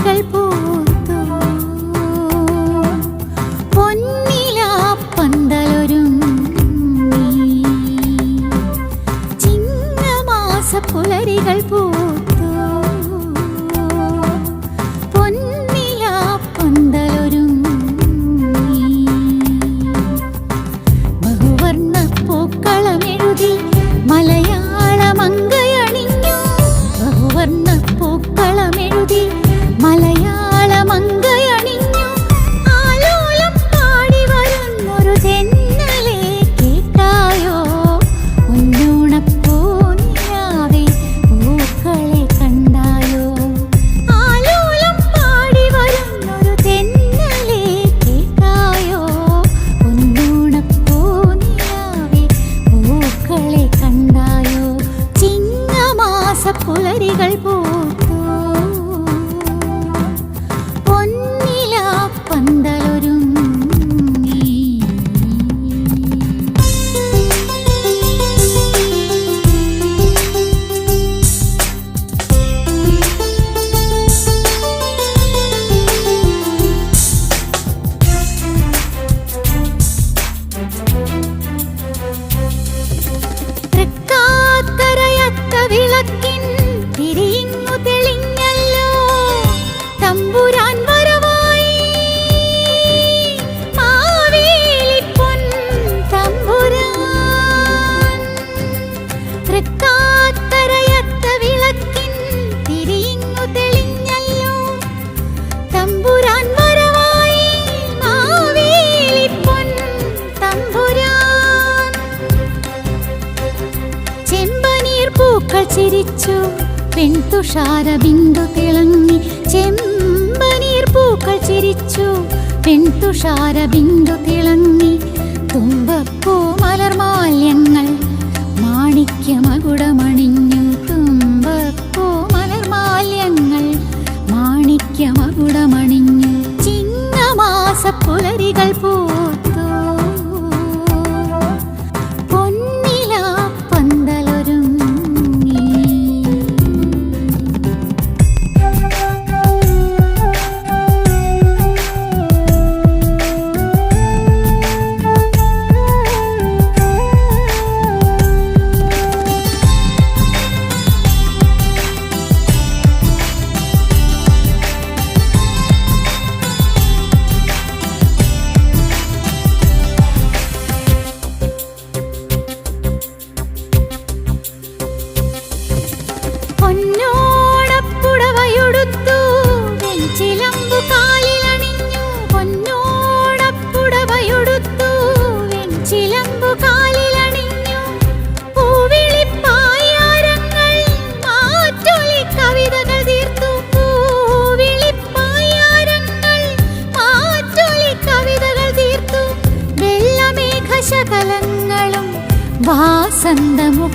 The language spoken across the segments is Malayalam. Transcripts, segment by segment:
പൂമൊഴികൾ പൂത്തു. ചിങ്ങമാസ പുലരികൾ പൂത്തു. ராச போல் തുഷാര ബിന്ദു തിളങ്ങി ചെമ്പനീർ പൂക്കൾ ചിരിച്ചു. പെൺതുഷാര ബിന്ദു തിളങ്ങി തുമ്പപ്പൂ മലർമാല്യങ്ങൾ മാണിക്യമകുടമണി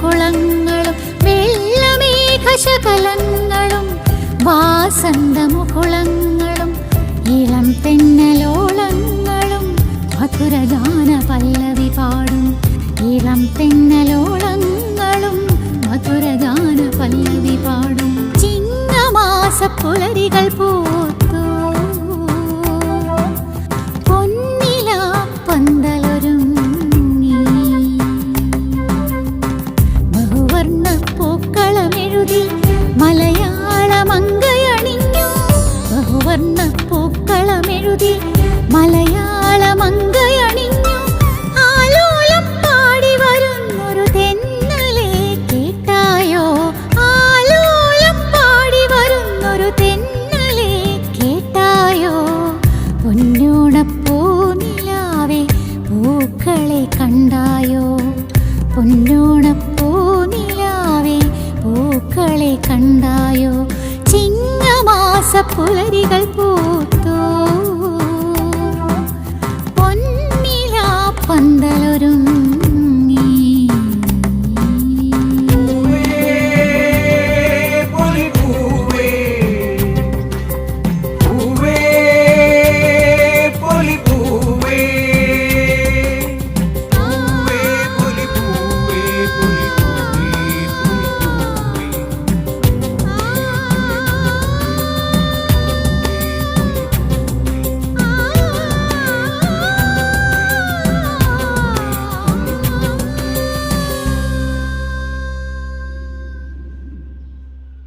കുളങ്ങളും വെള്ളമേഘശകലങ്ങളും വാസന്ത മുകുളങ്ങളും ഇളം തെന്നലോളങ്ങളും മധുരഗാന പല്ലവി പാടും ഇളം തെന്നലോളങ്ങളും മധുരഗാന പല്ലവി പാടും ചിങ്ങമാസ പുലരികൾ പോ